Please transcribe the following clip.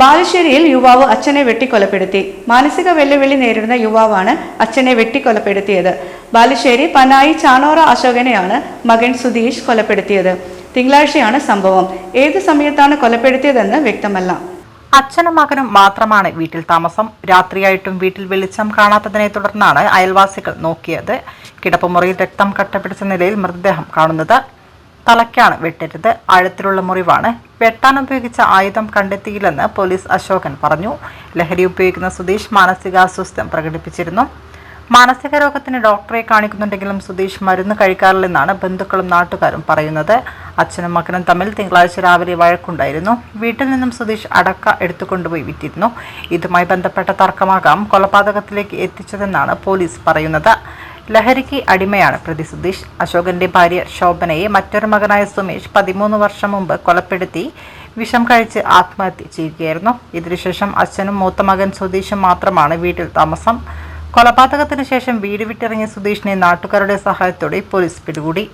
ബാലുശ്ശേരിയിൽ യുവാവ് അച്ഛനെ വെട്ടിക്കൊലപ്പെടുത്തി. മാനസിക വെല്ലുവിളി നേരിടുന്ന യുവാവാണ് അച്ഛനെ വെട്ടിക്കൊലപ്പെടുത്തിയത്. ബാലുശ്ശേരി പനായി ചാണോറ അശോകനെയാണ് മകൻ സുധീഷ് കൊലപ്പെടുത്തിയത്. തിങ്കളാഴ്ചയാണ് സംഭവം. ഏത് സമയത്താണ് കൊലപ്പെടുത്തിയതെന്ന് വ്യക്തമല്ല. അച്ഛനും മകനും മാത്രമാണ് വീട്ടിൽ താമസം. രാത്രിയായിട്ടും വീട്ടിൽ വെളിച്ചം കാണാത്തതിനെ തുടർന്നാണ് അയൽവാസികൾ നോക്കിയത്. കിടപ്പുമുറിയിൽ രക്തം കട്ടപിടിച്ച നിലയിൽ മൃതദേഹം കാണുന്നത് തലയ്ക്കാണ് വെട്ടരുത്. ആഴത്തിലുള്ള മുറിവാണ്. വെട്ടാൻ ഉപയോഗിച്ച ആയുധം കണ്ടെത്തിയില്ലെന്ന് പോലീസ് അശോകൻ പറഞ്ഞു. ലഹരി ഉപയോഗിക്കുന്ന സുധീഷ് മാനസികാസ്വസ്ഥ്യം പ്രകടിപ്പിച്ചിരുന്നു. മാനസിക രോഗത്തിന് ഡോക്ടറെ കാണിക്കുന്നുണ്ടെങ്കിലും സുധീഷ് മരുന്ന് കഴിക്കാറില്ലെന്നാണ് ബന്ധുക്കളും നാട്ടുകാരും പറയുന്നത്. അച്ഛനും മകനും തമ്മിൽ തിങ്കളാഴ്ച രാവിലെ വഴക്കുണ്ടായിരുന്നു. വീട്ടിൽ നിന്നും സുധീഷ് അടക്ക എടുത്തുകൊണ്ടുപോയി വിറ്റിരുന്നു. ഇതുമായി ബന്ധപ്പെട്ട തർക്കമാകാം കൊലപാതകത്തിലേക്ക് എത്തിച്ചതെന്നാണ് പോലീസ് പറയുന്നത്. ലഹരിക്ക് അടിമയാണ് പ്രതി സുധീഷ്. അശോകന്റെ ഭാര്യ ശോഭനയെ മറ്റൊരു മകനായ സുമേഷ് പതിമൂന്ന് വർഷം മുമ്പ് കൊലപ്പെടുത്തി വിഷം കഴിച്ച് ആത്മഹത്യ ചെയ്യുകയായിരുന്നു. ഇതിനുശേഷം അച്ഛനും മൂത്ത മകൻ സുധീഷും മാത്രമാണ് വീട്ടിൽ താമസം. കൊലപാതകത്തിന് ശേഷം വീട് വിട്ടിറങ്ങിയ സുധീഷിനെ നാട്ടുകാരുടെ സഹായത്തോടെ പോലീസ് പിടികൂടി.